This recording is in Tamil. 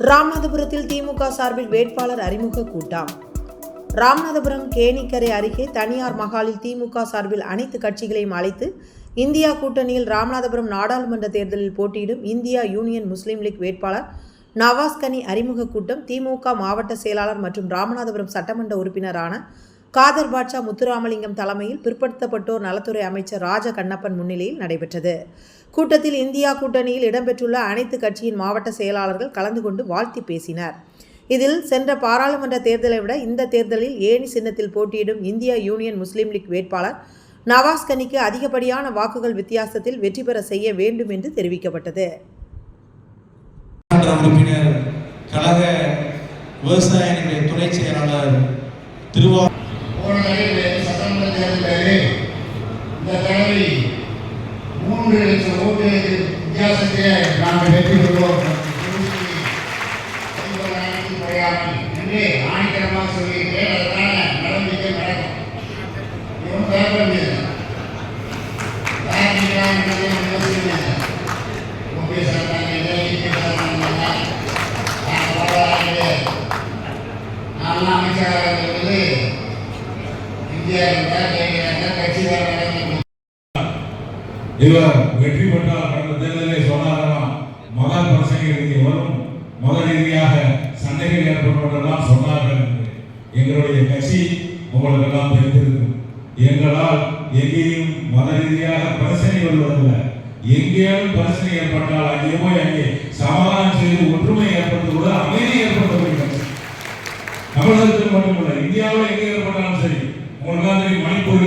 ராமநாதபுரத்தில் திமுக சார்பில் வேட்பாளர் அறிமுக கூட்டம். ராமநாதபுரம் கேணிக்கரை அருகே தனியார் மகாலில் திமுக சார்பில் அனைத்து கட்சிகளையும் அழைத்து இந்தியா கூட்டணியில் ராமநாதபுரம் நாடாளுமன்ற தேர்தலில் போட்டியிடும் இந்தியா யூனியன் முஸ்லீம் லீக் வேட்பாளர் நவாஸ்கனி அறிமுக கூட்டம் திமுக மாவட்ட செயலாளர் மற்றும் ராமநாதபுரம் சட்டமன்ற உறுப்பினரான காதர் பாட்சா முத்துராமலிங்கம் தலைமையில் பிற்படுத்தப்பட்டோர் நலத்துறை அமைச்சர் ராஜ கண்ணப்பன் முன்னிலையில் நடைபெற்றது. கூட்டத்தில் இந்தியா கூட்டணியில் இடம்பெற்றுள்ள அனைத்து கட்சியின் மாவட்ட செயலாளர்கள் கலந்து கொண்டு வாழ்த்தி பேசினர். இதில் சென்ற பாராளுமன்ற தேர்தலை விட இந்த தேர்தலில் ஏணி சின்னத்தில் போட்டியிடும் இந்தியா யூனியன் முஸ்லீம் லீக் வேட்பாளர் நவாஸ் கனிக்கு அதிகப்படியான வாக்குகள் வித்தியாசத்தில் வெற்றி பெற செய்ய வேண்டும் என்று தெரிவிக்கப்பட்டது. கழக விவசாயிகளுடைய துணை செயலாளர் திருவா போன தடவை சட்டமன்ற தேர்தலில் இந்த தடவை மூன்று லட்சம் ஓட்டுகளுக்கு வித்தியாசத்திலே நாங்கள் வெற்றி பெறுவோம் என்று ஆணித்தரமாக சொல்லியிருக்கிறேன் அதற்கான நடவடிக்கை நடக்கும் இவன் பயப்பட முடியாது யார் இவர் வெற்றி பெற்றால் கடந்த தேர்தலிலே சொன்னாராம் மகன் பிரசங்கிற்கு வரும். மத ரீதியாக சண்டைகள் ஏற்படுவதெல்லாம் சொன்னார்கள் எங்களுடைய கட்சி உங்களுக்கு எல்லாம் தெரிந்திருக்கும். எங்களால் எங்கேயும் மத ரீதியாக பிரச்சனை வருவதில்லை. எங்கேயாவது பிரச்சனை ஏற்பட்டால் அங்கே அங்கே சமாதானம் செய்து ஒற்றுமை ஏற்படுத்த கூட அமைதி ஏற்படுத்த வேண்டும் தமிழகத்தில் மட்டுமல்ல இந்தியாவில் எங்கே ஏற்பட்டால் சரி உங்களுக்கு தான்